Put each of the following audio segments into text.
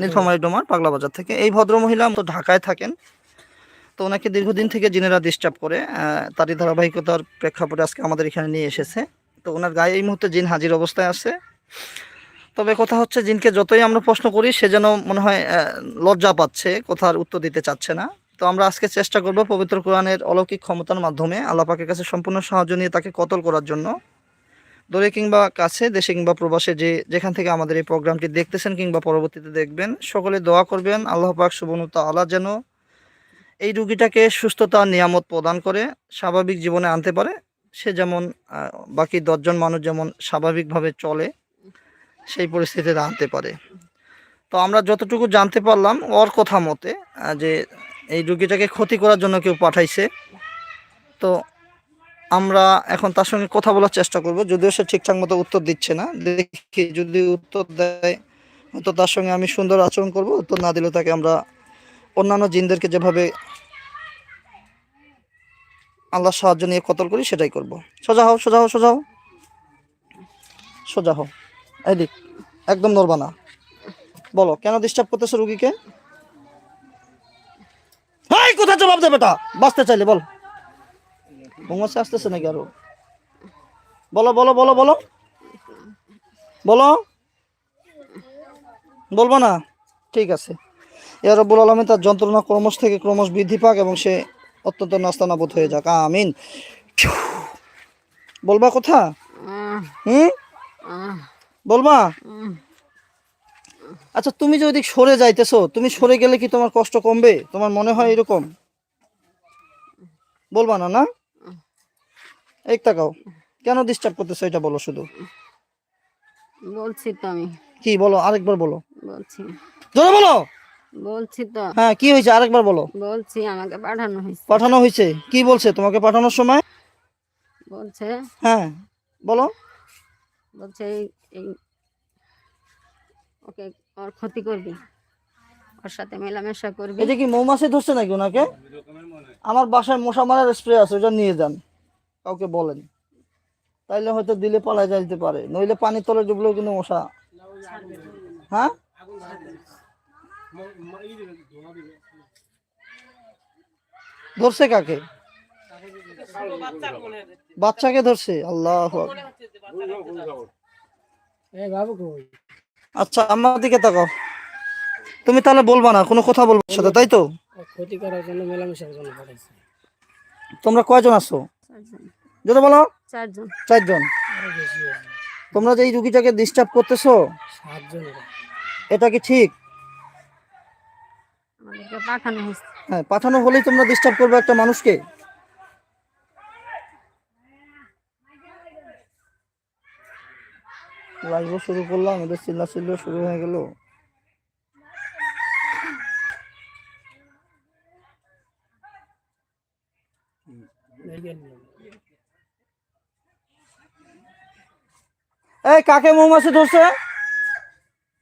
নীলফামারী ডোমার পাগলা বাজার থেকে। এই ভদ্র মহিলা তো ঢাকায় থাকেন। তো ওনাকে দীর্ঘদিন থেকে জিনেরা ডিস্টার্ব করে তারই ধারাবাহিকতার প্রেক্ষাপটে আজকে আমাদের এখানে নিয়ে এসেছে। তো ওনার গায়ে এই মুহূর্তে জিন হাজির অবস্থায় আছে। তবে কথা হচ্ছে জিনকে যতই আমরা প্রশ্ন করি সে যেন মনে হয় লজ্জা পাচ্ছে কথার উত্তর দিতে চাচ্ছে না। তো আমরা আজকে চেষ্টা করব পবিত্র কোরআনের অলৌকিক ক্ষমতার মাধ্যমে আল্লাহ পাকের কাছে সম্পূর্ণ সাহায্য নিয়ে তাকে কতল করার জন্য। দূরে কিংবা কাছে, দেশে কিংবা প্রবাসে যে যেখান থেকে আমাদের এই প্রোগ্রামটি দেখতেছেন কিংবা পরবর্তীতে দেখবেন, সকলে দোয়া করবেন, আল্লাহ পাক সুবনুতা আল্লাহ যেন এই রুগীটাকে সুস্থতা, নিয়ামত প্রদান করে, স্বাভাবিক জীবনে আনতে পারে। সে যেমন বাকি দশজন মানুষ যেমন স্বাভাবিকভাবে চলে, সেই পরিস্থিতিতে আনতে পারে। তো আমরা যতটুকু জানতে পারলাম, ওর কথা মতে যে এই রুগীটাকে ক্ষতি করার জন্য কেউ পাঠাইছে। তো আমরা এখন তার সঙ্গে কথা বলার চেষ্টা করব। যদিও সে ঠিকঠাক মতো উত্তর দিচ্ছে না। দেখি যদি উত্তর দেয়, তো তার সঙ্গে আমি সুন্দর আচরণ করব। উত্তর না দিলে তাকে আমরা অন্যান্য জিনদেরকে যেভাবে আল্লাহ সাহায্য নিয়ে কতল করি, সেটাই করব। সোজা হও সোজা হও সোজা হও। সোজা হও। এদিক একদম নড়বা না। বলো, কেন ডিস্টার্ব করতেছো রুগীকে? কোথায় জবাব দেবে বাঁচতে চাইলে, বল। ঘুমাচ্ছে আসতেছে নাকি আরও? বলো বলো বলো বলো। বলো। বলব না? ঠিক আছে। ইয়া রব্বুল আলমী তার যন্ত্রণা ক্রমশ থেকে ক্রমশ বৃদ্ধি পাক এবং সে অত্যন্ত নাস্তানাবোধ হয়ে যাক। আমিন। বলবা কথা? হুম? বলবা? আচ্ছা তুমি যদি সরে যাইতেছো, তুমি সরে গেলে কি তোমার কষ্ট কমবে? তোমার মনে হয় এরকম? বলবা না না? এই তাকাও কেন ডিস্টার্ব করতেছো এটা বলো শুধু। বলছি তো আমি। কি বলো আরেকবার বলো। বলছি। জোরে বলো। বলছি তো। হ্যাঁ কি হয়েছে? আরেকবার বলো। বলছি আমাকে পাঠানো হয়েছে। পাঠানো হয়েছে? কি বলছে? তোমাকে পাঠানোর সময়? বলছে। হ্যাঁ বলো। বলছে এই এই ওকে ওর ক্ষতি করবি। ওর সাথে মেলামেশা করবি। এটা কি মৌমাছি ধরছে নাকি ওনাকে? আমার বাসায় মশা মারার স্প্রে আছে ওটা নিয়ে যান। কাউকে বলেন। তাইলে হয়তো দিলে পালা যাইতে পারে। নইলে পানির তলে ডুবলেও কিন্তু মশা। হ্যাঁ? ধরছে কাকে? বাচ্চাকে ধরছে? আল্লাহ আচ্ছা আমার দিকে তাকাও। তুমি তাহলে বলবা না কোনো কথা বলব সাথে তাই তো? ক্ষতি করার জন্য মেলামেশার জন্য তোমরা কয়জন আছো? চারজন। বলো? চারজন। তোমরা যে এই রুগীটাকে ডিস্টার্ব করতেছো এটা কি ঠিক? পাঠানো হ্যাঁ পাঠানো হলেই তোমরা ডিস্টার্ব করবে একটা মানুষকে। লাইভও শুরু করলাম এদের চিল্লা চিল্লা শুরু হয়ে গেল। দেখবেন না। এই, কাকে মৌমাছি ধরছে?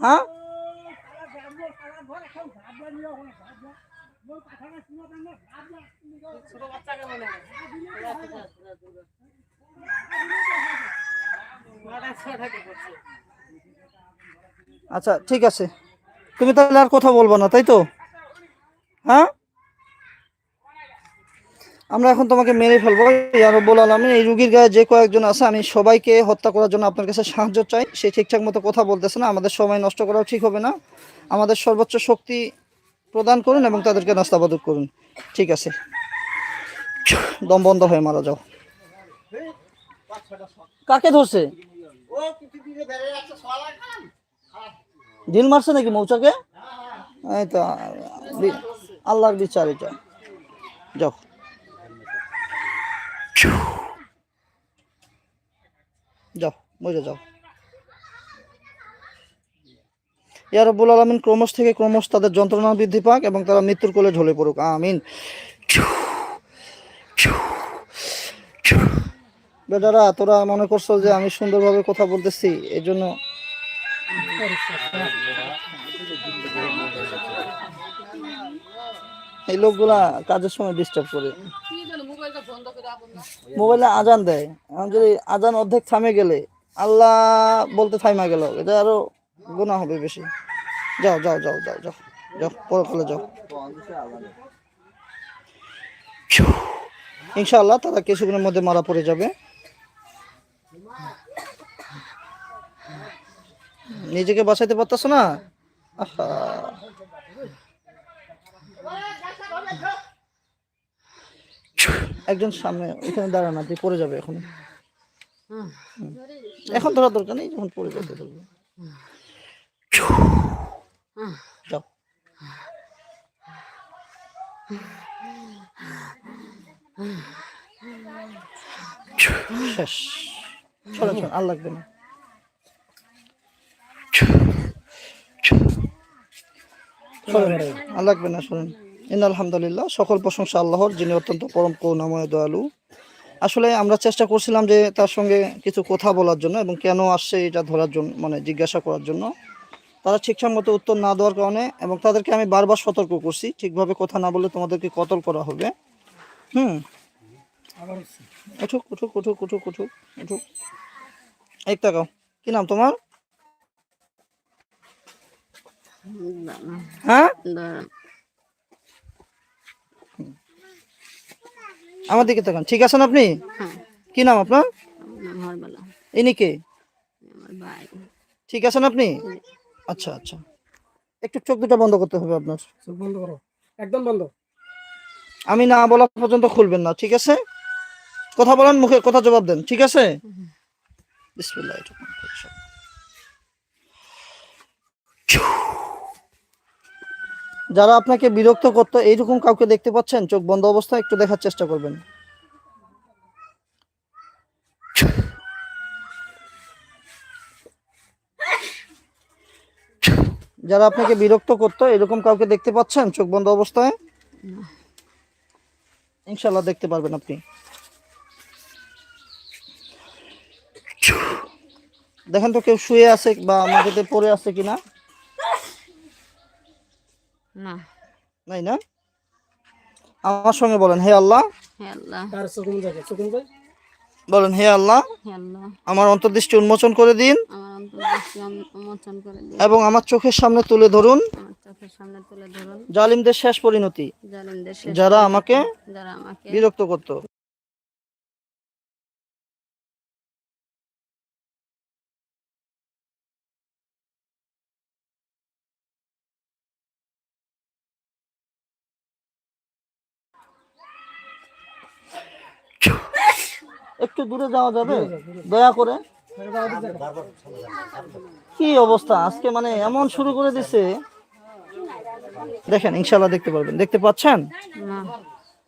হ্যাঁ? আচ্ছা ঠিক আছে। তুমি তাহলে আর কথা বলব না, তাই তো? হ্যাঁ? আমরা এখন তোমাকে মেরে ফেলব। ইয়া রব্বুল আলমিন এই রুগীর গায়ে যে কয়েকজন আছে আমি সবাইকে হত্যা করার জন্য আপনার কাছে সাহায্য চাই। সে ঠিকঠাক মতো কথা বলতেছে না আমাদের সময় নষ্ট করাও ঠিক হবে না। আমাদের সর্বোচ্চ শক্তি প্রদান করুন এবং তাদেরকে নাস্তাবাদক করুন। ঠিক আছে। দম বন্ধ হয়ে মারা যাও। কাকে ধরছে? ঢিল মারছে নাকি মৌচাকে? এই তো আল্লাহর বিচার এটা। যাও যাও মরে যাও। ইয়া রব্বুল আলমিন ক্রমশ থেকে ক্রমশ তাদের যন্ত্রণা বৃদ্ধি পাক এবং তারা মৃত্যুর কোলে ঢলে পড়ুক। আমিন। বেটারা, তোরা মনে করছ যে আমি সুন্দরভাবে কথা বলতেছি এই জন্য এই লোকগুলা কাজের সময় ডিস্টার্ব করে। মোবাইলে আজান দেয়। এখন যদি আজান অর্ধেক থামে গেলে আল্লাহ বলতে থাইমা গেল। এটা আরও গুণা হবে বেশি। যাও যাও যাও যাও যাও যাও পরকালে যাও। ইনশাআল্লাহ তারা কিছুক্ষণের মধ্যে মারা পড়ে যাবে। নিজেকে বাঁচাইতে পারতেছো না? একজন সামনে, এখানে দাঁড়ান আপনি পড়ে যাবে এখন। এখন ধরার দরকার নেই, যখন পড়ে যেতে ধরবে। শেষ। আর লাগবে না। আর না, শোনেন। ইন আলহামদুলিল্লাহ সকল প্রশংসা আল্লাহর, যিনি অত্যন্ত পরম করুণাময়, দয়ালু। আসলে আমরা চেষ্টা করছিলাম যে তার সঙ্গে কিছু কথা বলার জন্য এবং কেন আসছে এটা ধরার জন্য মানে জিজ্ঞাসা করার জন্য। তারা ঠিকঠাক মতো উত্তর না দেওয়ার কারণে এবং তাদেরকে আমি বারবার সতর্ক করছি ঠিকভাবে কথা না বললে তোমাদেরকে কতল করা হবে। হুম। উঠুক উঠুক উঠুক উঠুক উঠুক উঠুক। এক টাকাও কি নাম তোমার? হ্যাঁ? আমার দিকে তাকান। ঠিক আছেন আপনি? হ্যাঁ। কি নাম আপনার? ইনি কে? ঠিক আছেন আপনি? আচ্ছা আচ্ছা। একটু চোখ দুটো বন্ধ করতে হবে আপনার। চোখ বন্ধ করো। একদম বন্ধ। আমি না বলা পর্যন্ত খুলবেন না ঠিক আছে? কথা বলেন মুখে কথা জবাব দেন ঠিক আছে? বিসমিল্লাহ যারা আপনাকে বিরক্ত করতো, এইরকম কাউকে দেখতে পাচ্ছেন? চোখ বন্ধ অবস্থায়, একটু দেখার চেষ্টা করবেন। যারা আপনাকে বিরক্ত করতো, এরকম কাউকে দেখতে পাচ্ছেন চোখ বন্ধ অবস্থায়? ইনশাল্লাহ দেখতে পারবেন আপনি। দেখেন তো কেউ শুয়ে আছে বা মাটিতে পড়ে আছে কিনা। না। নাই না? আমার সঙ্গে বলেন হে আল্লাহ। বলেন হে আল্লাহ। হে আল্লাহ। আমার অন্তর্দৃষ্টি উন্মোচন করে দিন। আমার অন্তর্দৃষ্টি উন- উন্মোচন করে দিন। এবং আমার চোখের সামনে তুলে ধরুন। আমার চোখের সামনে তুলে ধরুন। জালিমদের শেষ পরিণতি। জালিমদের যারা আমাকে যারা আমাকে বিরক্ত করত। একটু দূরে যাওয়া যাবে? দয়া করে। কি অবস্থা? আজকে মানে এমন শুরু করে দিছে। দেখেন ইনশাল্লাহ দেখতে পারবেন। দেখতে পাচ্ছেন?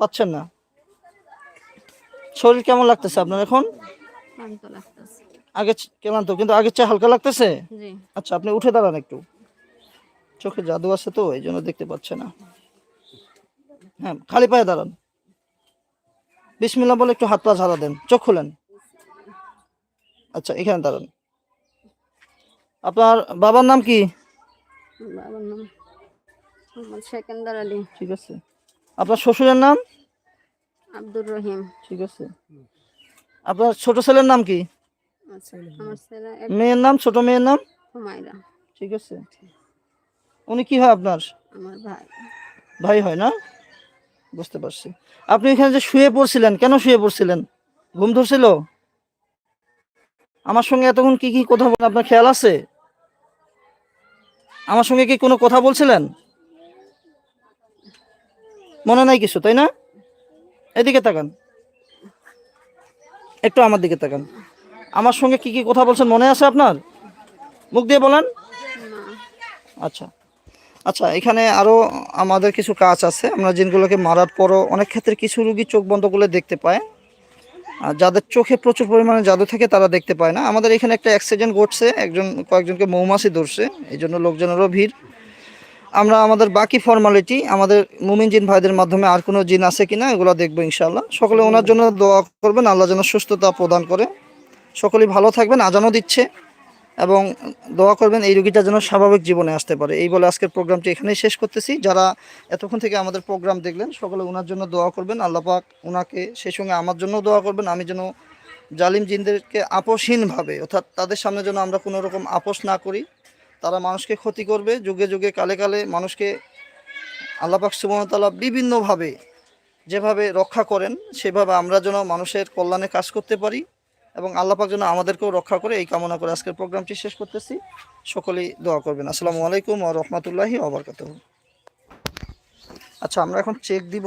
পাচ্ছেন না? শরীর কেমন লাগতেছে আপনার এখন? আগে তো কিন্তু আগের চেয়ে হালকা লাগতেছে? আচ্ছা আপনি উঠে দাঁড়ান একটু। চোখে জাদু আছে তো এই জন্য দেখতে পাচ্ছে না। হ্যাঁ খালি পায়ে দাঁড়ান। বিসমিল্লা বলে একটু হাত পা ঝাড়া দেন চোখ খুলেন। আচ্ছা এখানে দাঁড়ান। আপনার বাবার নাম কি? বাবার নাম মোহাম্মদ সেকেন্দার আলী। ঠিক আছে। আপনার শ্বশুরের নাম? আব্দুর রহিম। ঠিক আছে। আপনার ছোট ছেলের নাম কি? আচ্ছা আমার মেয়ের নাম ছোট মেয়ের নাম? হুমায়রা। ঠিক আছে। উনি কি হয় আপনার? আমার ভাই। ভাই হয় না? বুঝতে পারছি। আপনি এখানে যে শুয়ে পড়ছিলেন কেন শুয়ে পড়ছিলেন? ঘুম ধরছিল? আমার সঙ্গে এতক্ষণ কি কি কথা বলেন আপনার খেয়াল আছে? আমার সঙ্গে কি কোনো কথা বলছিলেন? মনে নাই কিছু তাই না? এদিকে তাকান। একটু আমার দিকে তাকান। আমার সঙ্গে কি কি কথা বলছেন মনে আছে আপনার? মুখ দিয়ে বলেন। আচ্ছা। আচ্ছা এখানে আরও আমাদের কিছু কাজ আছে। আমরা জিনগুলোকে মারার পরও অনেক ক্ষেত্রে কিছু রুগী চোখ বন্ধ করলে দেখতে পায়। আর যাদের চোখে প্রচুর পরিমাণে জাদু থাকে তারা দেখতে পায় না। আমাদের এখানে একটা অ্যাক্সিডেন্ট ঘটছে, একজন কয়েকজনকে মৌমাছি ধরছে, এই জন্য লোকজনেরও ভিড়। আমরা আমাদের বাকি ফর্মালিটি আমাদের মুমিন জিন ভাইদের মাধ্যমে আর কোনো জিন আছে কিনা এগুলো দেখব ইনশাল্লাহ সকলে ওনার জন্য দোয়া করবেন, আল্লাহ যেন সুস্থতা প্রদান করে। সকলেই ভালো থাকবেন, আজানও দিচ্ছে। এবং দোয়া করবেন এই রোগীটা যেন স্বাভাবিক জীবনে আসতে পারে। এই বলে আজকের প্রোগ্রামটি এখানেই শেষ করতেছি। যারা এতক্ষণ থেকে আমাদের প্রোগ্রাম দেখলেন, সকলে ওনার জন্য দোয়া করবেন। আল্লাপাক ওনাকে সেই সঙ্গে আমার জন্য দোয়া করবেন। আমি যেন জালিম জিনদেরকে আপোষহীনভাবে, অর্থাৎ তাদের সামনে যেন আমরা কোনো রকম আপোষ না করি, তারা মানুষকে ক্ষতি করবে। যুগে যুগে, কালে কালে মানুষকে আল্লাপাক সুবহতাল্লাহ বিভিন্নভাবে যেভাবে রক্ষা করেন, সেভাবে আমরা যেন মানুষের কল্যাণে কাজ করতে পারি। এবং আল্লাপাক যেন আমাদেরকেও রক্ষা করে এই কামনা করে আজকের প্রোগ্রামটি শেষ করতেছি। সকলেই দোয়া করবেন। আসসালামু আলাইকুম ও রহমতুল্লাহি আবরকাত আচ্ছা আমরা এখন চেক দিব